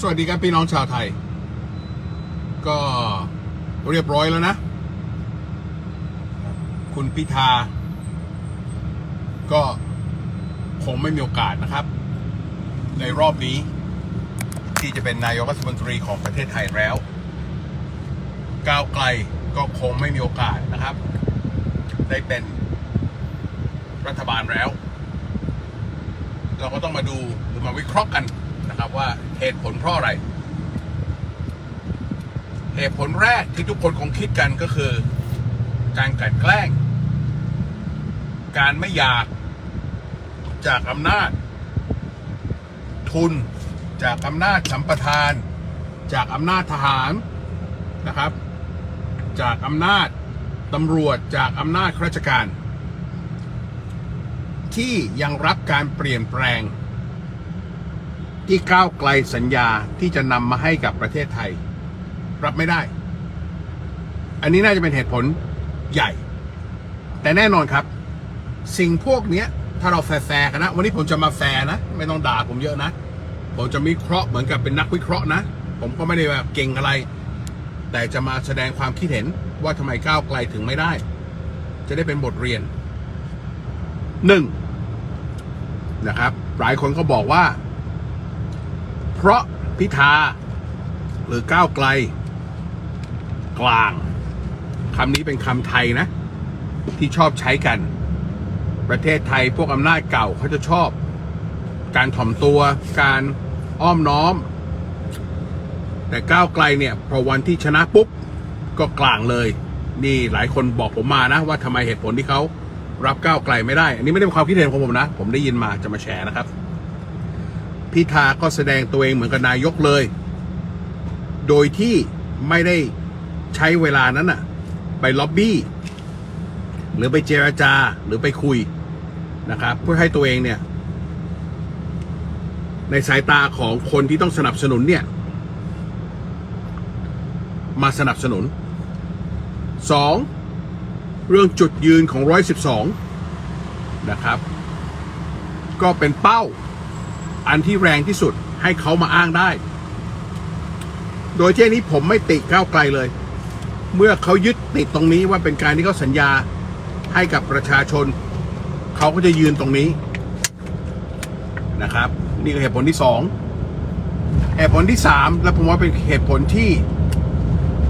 สวัสดีครับพี่น้องชาวไทย ก็เรียบร้อยแล้วนะ คุณพิธา ก็คงไม่มีโอกาสนะครับ ในรอบนี้ ที่จะเป็นนายกรัฐมนตรีของประเทศไทยแล้ว ก้าวไกลก็คงไม่มีโอกาสนะครับ ได้เป็นรัฐบาลแล้ว เราก็ต้องมาดูหรือมาวิเคราะห์กัน นะครับว่าเหตุผลเพราะอะไร เหตุผลแรกที่ทุกคนคงคิดกันก็คือ การกลันแกล้ง การไม่อยากจากอำนาจ ทุนจากอำนาจสัมปทาน จากอำนาจทหารนะครับ จากอำนาจตำรวจจากอำนาจข้าราชการ ที่ยังรับการเปลี่ยนแปลง ที่ก้าวไกลสัญญาที่จะนำมาให้กับประเทศไทย รับไม่ได้ อันนี้น่าจะเป็นเหตุผลใหญ่ แต่แน่นอนครับ สิ่งพวกนี้ถ้าเราแฟร์กันนะ วันนี้ผมจะมาแฟร์นะ ไม่ต้องด่าผมเยอะนะ ผมจะวิเคราะห์เหมือนกับเป็นนักวิเคราะห์นะ ผมก็ไม่ได้แบบเก่งอะไร แต่จะมาแสดงความคิดเห็นว่าทำไมก้าวไกลถึงไม่ได้ จะได้เป็นบทเรียนหนึ่งนะครับ หลายคนก็บอกว่า เพราะพิธา หรือก้าวไกล กลางคำนี้เป็นคำไทยนะ ที่ชอบใช้กัน ประเทศไทยพวกอำนาจเก่าเขาจะชอบ การถ่อมตัวการอ้อมน้อม แต่ก้าวไกลเนี่ย พอวันที่ชนะปุ๊บ ก็กลางเลย นี่หลายคนบอกผมมานะ ว่าทำไมเหตุผลที่เขารับก้าวไกลไม่ได้ อันนี้ไม่ได้เป็นความคิดเห็นของผมนะ ผมได้ยินมาจะมาแชร์นะครับ พิธาก็แสดงตัวเองเหมือนกับนายกเลย โดยที่ไม่ได้ใช้เวลานั้นอะไปล็อบบี้ หรือไปเจราจาหรือไปคุยนะครับ เพื่อให้ตัวเองเนี่ย ในสายตาของคนที่ต้องสนับสนุนเนี่ย มาสนับสนุนสองเรื่องจุดยืนของ 112 นะครับ ก็เป็นเป้า อันที่แรงที่สุดให้เขามาอ้างได้ โดยที่อันนี้ผมไม่ติก้าวไกลเลย เมื่อเขายึดติดตรงนี้ว่าเป็นการที่เขาสัญญาให้กับประชาชน เขาก็จะยืนตรงนี้นะครับ นี่คือเหตุผลที่สองเหตุผลที่สามและผมว่าเป็นเหตุผลที่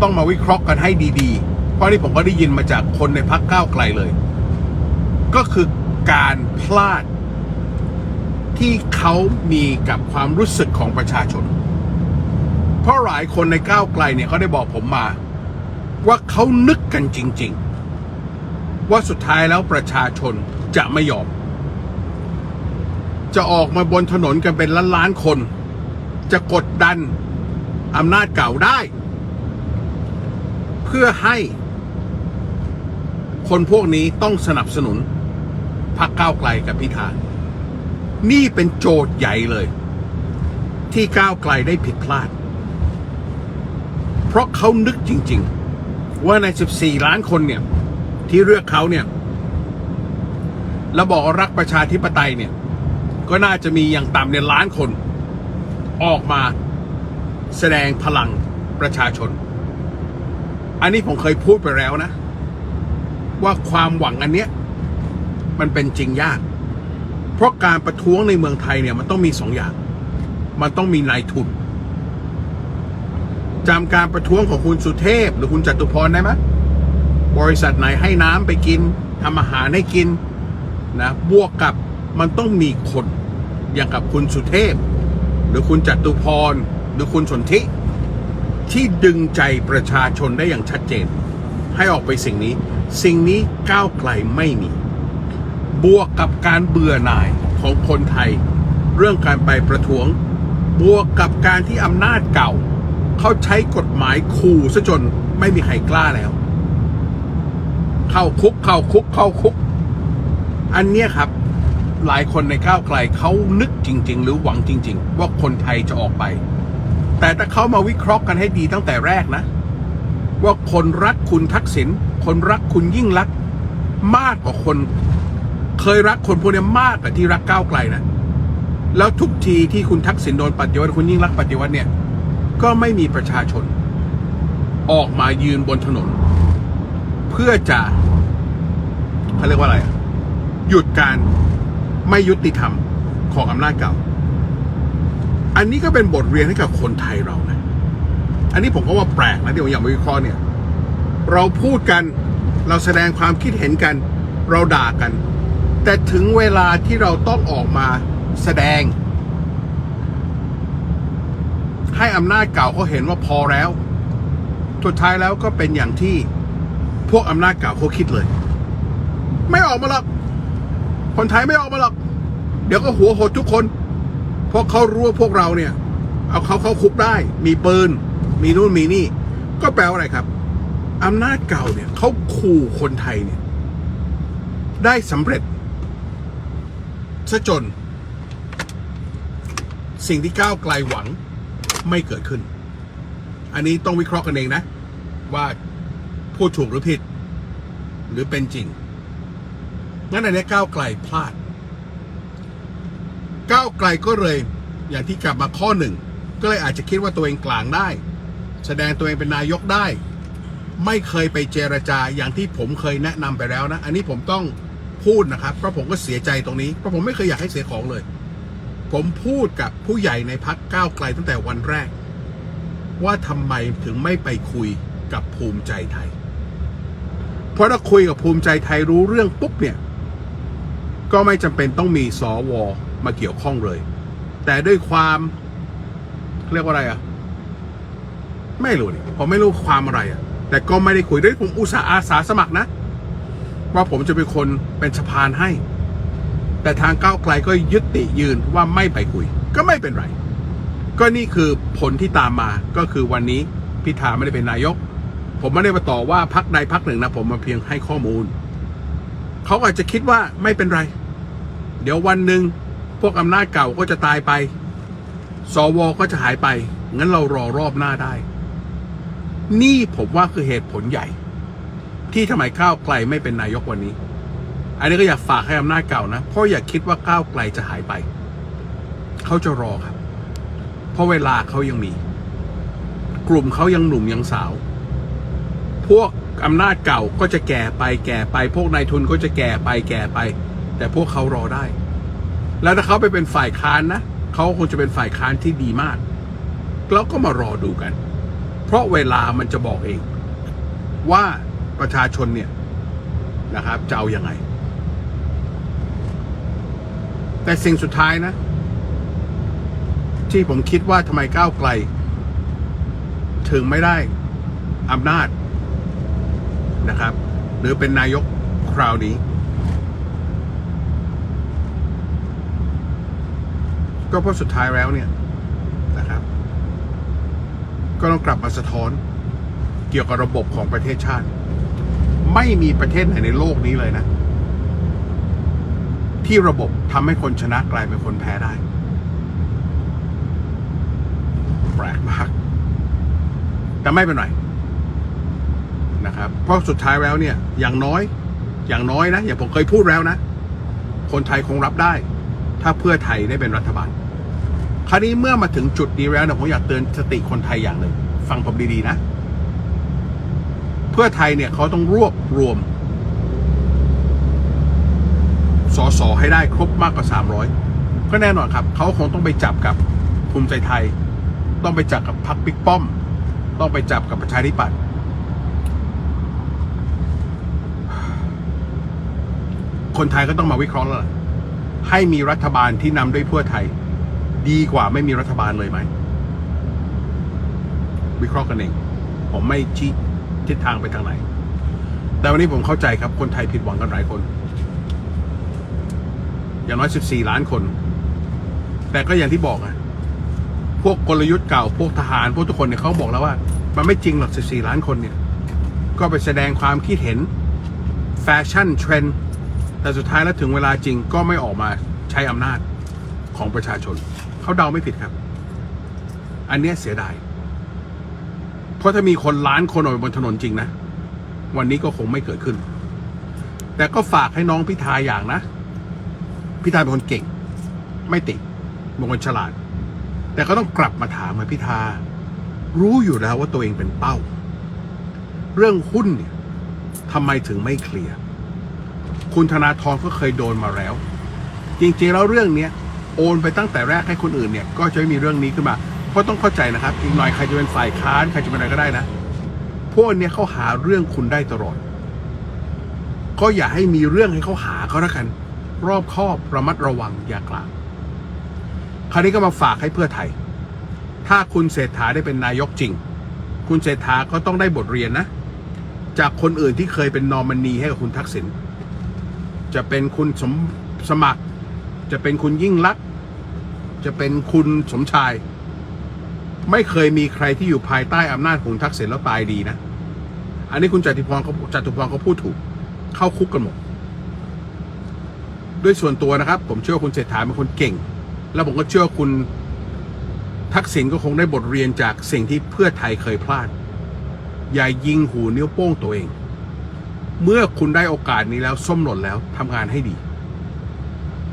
ต้องมาวิเคราะห์กันให้ดีๆ เพราะนี่ผมก็ได้ยินมาจากคนในพักก้าวไกลเลย ก็คือการพลาด ที่เขามีกับความรู้สึกของประชาชน เพราะหลายคนในก้าวไกลเนี่ยเขาได้บอกผมมา ว่าเขานึกกันจริง ๆ ว่าสุดท้ายแล้วประชาชนจะไม่ยอม จะออกมาบนถนนกันเป็นล้านๆคน จะกดดันอำนาจเก่าได้ เพื่อให้คนพวกนี้ต้องสนับสนุนพรรคก้าวไกลกับพิธา นี่เป็นโจทย์ใหญ่เลย ที่ก้าวไกลได้ผิดพลาด เพราะเขานึกจริง ๆ ว่าใน 14 ล้านคนเนี่ย ที่เลือกเขาเนี่ยแล้วบอกรักประชาธิปไตยเนี่ย ก็น่าจะมีอย่างต่ำเนี่ยล้านคน ออกมาแสดงพลังประชาชน อันนี้ผมเคยพูดไปแล้วนะ ว่าความหวังอันเนี้ยมันเป็นจริงยาก ราะการประท้วงในเมืองไทยเนี่ยมันต้องมีสองอย่าง มันต้องมีนายทุนจำการประท้วงของคุณสุเทพ หรือคุณจตุพรได้ไหมบริษัทไหนให้น้ำไปกินทำอาหารให้กินนะบวกกับมันต้องมีคนอย่างกับคุณสุเทพ หรือคุณจตุพร หรือคุณสนธิที่ดึงใจประชาชนได้อย่างชัดเจน ให้ออกไปสิ่งนี้ สิ่งนี้ก้าวไกลไม่มี บวกกับการเบื่อหน่ายของคนไทย เรื่องการไปประท้วง บวกกับการที่อำนาจเก่า เขาใช้กฎหมายขู่ซะจนไม่มีใครกล้าแล้ว เข้าคุกเข้าคุกเข้าคุก อันเนี้ยครับ หลายคนในก้าวไกลเขานึกจริง ๆ หรือหวังจริง ๆ ว่าคนไทยจะออกไป แต่ถ้าเขามาวิเคราะห์กันให้ดีตั้งแต่แรกนะ ว่าคนรักคุณทักษิณคนรักคุณยิ่งรักมากกว่าคน เคยรักคนพวกนี้มากกว่าที่รักก้าวไกลนะ แล้วทุกทีที่คุณทักษิณโดนปฏิวัติคุณยิ่งรักปฏิวัติเนี่ย ก็ไม่มีประชาชน ออกมายืนบนถนน เพื่อจะเขาเรียกว่าอะไร หยุดการไม่ยุติธรรมของอำนาจเก่า อันนี้ก็เป็นบทเรียนให้กับคนไทยเรานะ อันนี้ผมก็ว่าแปลกนะที่ผมอยากวิเคราะห์เนี่ย เราพูดกัน เราแสดงความคิดเห็นกัน เราด่ากัน แต่ถึงเวลาที่เราต้องออกมาแสดง ให้อำนาจเก่าเขาเห็นว่าพอแล้ว สุดท้ายแล้วก็เป็นอย่างที่พวกอำนาจเก่าเขาคิดเลย ไม่ออกมาหรอกคนไทยไม่ออกมาหรอกเดี๋ยวก็หัวหดทุกคน เพราะเขารู้ว่าพวกเราเนี่ย เอาเขาเข้าคุกได้ มีปืน มีนู่นมีนี่ ก็แปลว่าอะไรครับอำนาจเก่าเนี่ยเขาขู่คนไทยเนี่ย ได้สำเร็จ ซะจน สิ่งที่ก้าวไกลหวังไม่เกิดขึ้น อันนี้ต้องวิเคราะห์กันเองนะ ว่าพูดถูกหรือผิด หรือเป็นจริง งั้นอันนี้ก้าวไกลพลาด ก้าวไกลก็เลยอย่างที่กลับมาข้อหนึ่ง ก็เลยอาจจะคิดว่าตัวเองกลางได้ แสดงตัวเองเป็นนายกได้ ไม่เคยไปเจรจาอย่างที่ผมเคยแนะนำไปแล้วนะ อันนี้ผมต้อง พูดนะครับเพราะผมก็เสียใจตรงนี้เพราะผมไม่เคยอยากให้เสียของเลย ผมพูดกับผู้ใหญ่ในพักก้าวไกลตั้งแต่วันแรก ว่าทำไมถึงไม่ไปคุยกับภูมิใจไทย เพราะถ้าคุยกับภูมิใจไทยรู้เรื่องปุ๊บเนี่ย ก็ไม่จำเป็นต้องมีสวมาเกี่ยวข้องเลย แต่ด้วยความเรียกว่าอะไรอะ ไม่รู้นี่ผมไม่รู้ความอะไรอะ แต่ก็ไม่ได้คุยด้วยผมอุตส่าห์อาสาสมัครนะ ว่าผมจะเป็นคนเป็นสะพานให้ แต่ทางก้าวไกลก็ยึดติยืนว่าไม่ไปคุย ก็ไม่เป็นไร ก็นี่คือผลที่ตามมาก็คือวันนี้พิธาไม่ได้เป็นนายก ผมไม่ได้มาต่อว่าพักใดพักหนึ่งนะผมมาเพียงให้ข้อมูล เขาอาจจะคิดว่าไม่เป็นไร เดี๋ยววันหนึ่งพวกอำนาจเก่าก็จะตายไป สวก็จะหายไป งั้นเรารอรอบหน้าได้ นี่ผมว่าคือเหตุผลใหญ่ ที่ทำไมก้าวไกลไม่เป็นนายกวันนี้ อันนี้ก็อยากฝากให้อำนาจเก่านะ เพราะอย่าคิดว่าก้าวไกลจะหายไป เขาจะรอครับ เพราะเวลาเขายังมี กลุ่มเขายังหนุ่มยังสาว พวกอำนาจเก่าก็จะแก่ไปแก่ไป พวกนายทุนก็จะแก่ไปแก่ไป แต่พวกเขารอได้ แล้วถ้าเขาไปเป็นฝ่ายค้านนะเขาคงจะเป็นฝ่ายค้านที่ดีมาก แล้วก็มารอดูกัน เพราะเวลามันจะบอกเองว่า ประชาชนเนี่ยนะครับจะเอาอยัางไง แต่สิ่งสุดท้ายนะ ที่ผมคิดว่าทำไมก้าวไกล ถึงไม่ได้อำนาจนะครับ หรือเป็นนายกคราวนี้ ก็เพราะสุดท้ายแล้วเนี่ยนะครับ ก็ต้องกลับมาสะท้อนเกี่ยวกับระบบของประเทศชาติ ไม่มีประเทศไหนในโลกนี้เลยนะ ที่ระบบทำให้คนชนะกลายเป็นคนแพ้ได้ แปลกมาก แต่ไม่เป็นไรนะครับ เพราะสุดท้ายแล้วเนี่ย อย่างน้อย อย่างน้อยนะ อย่างผมเคยพูดแล้วนะ คนไทยคงรับได้ ถ้าเพื่อไทยได้เป็นรัฐบาล คราวนี้เมื่อมาถึงจุดนี้แล้วเนี่ยผมอยากเตือนสติคนไทยอย่างหนึ่ง ฟังผมดีๆนะ เพื่อไทยเนี่ยเขาต้องรวบรวมสสให้ได้ครบมากกว่า 300 ก็แน่นอนครับ เขาคงต้องไปจับกับภูมิใจไทย ต้องไปจับกับพรรคบิ๊กป้อม ต้องไปจับกับประชาธิปัตย์คนไทยก็ต้องมาวิเคราะห์แล้วล่ะให้มีรัฐบาลที่นำด้วยเพื่อไทย ดีกว่าไม่มีรัฐบาลเลยไหม วิเคราะห์กันเอง ผมไม่ชี้ ทิศทางไปทางไหน แต่วันนี้ผมเข้าใจครับคนไทยผิดหวังกันหลายคน อย่างน้อย 14 ล้านคน แต่ก็อย่างที่บอกอะพวกกลยุทธ์เก่าพวกทหารพวกทุกคนเนี่ยเขาบอกแล้วว่า มันไม่จริงหรอก 14 ล้านคนเนี่ย ก็ไปแสดงความคิดเห็นแฟชั่นเทรนด์แต่สุดท้ายแล้วถึงเวลาจริงก็ไม่ออกมาใช้อำนาจของประชาชน เขาเดาไม่ผิดครับ อันเนี้ยเสียดาย เพราะถ้ามีคนล้านคนออกไปบนถนนจริงนะ วันนี้ก็คงไม่เกิดขึ้น แต่ก็ฝากให้น้องพิธาอย่างนะ พิธาเป็นคนเก่ง ไม่ติดบางคนฉลาด แต่ก็ต้องกลับมาถามมาพิธา รู้อยู่แล้วว่าตัวเองเป็นเป้า เรื่องหุ้นเนี่ยทำไมถึงไม่เคลียร์ คุณธนาธรก็เคยโดนมาแล้ว จริงๆแล้วเรื่องเนี้ยโอนไปตั้งแต่แรกให้คนอื่นเนี่ย ก็จะไม่มีเรื่องนี้ขึ้นมา เพราะต้องเข้าใจนะครับ อีกหน่อยใครจะเป็นฝ่ายค้านใครจะเป็นอะไรก็ได้นะพวกเนี้ยเขาหาเรื่องคุณได้ตลอด ก็อย่าให้มีเรื่องให้เขาหาก็แล้วกัน รอบคอบระมัดระวังอย่ากลางคราวนี้ก็มาฝากให้เพื่อไทย ถ้าคุณเศรษฐาได้เป็นนายกจริง คุณเศรษฐาก็ต้องได้บทเรียนนะ จากคนอื่นที่เคยเป็นนอมินีให้กับคุณทักษิณจะเป็นคุณสมสมัคร จะเป็นคุณยิ่งลักษณ์จะเป็นคุณสมชาย ไม่เคยมีใครที่อยู่ภายใต้อำนาจของทักษิณแล้วตายดีนะ อันนี้คุณจตุพรเขาจตุพรเขาพูดถูก เข้าคุกกันหมด ด้วยส่วนตัวนะครับ ผมเชื่อคุณเศรษฐาเป็นคนเก่ง แล้วผมก็เชื่อคุณทักษิณก็คงได้บทเรียนจากสิ่งที่เพื่อไทยเคยพลาด อย่ายิงหูนิ้วโป้งตัวเอง เมื่อคุณได้โอกาสนี้แล้วส้มหล่นแล้วทำงานให้ดี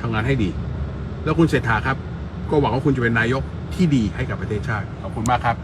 ทำงานให้ดี แล้วคุณเศรษฐาครับ ก็หวังว่าคุณจะเป็นนายก ที่ดีให้กับประเทศชาติขอบคุณมากครับ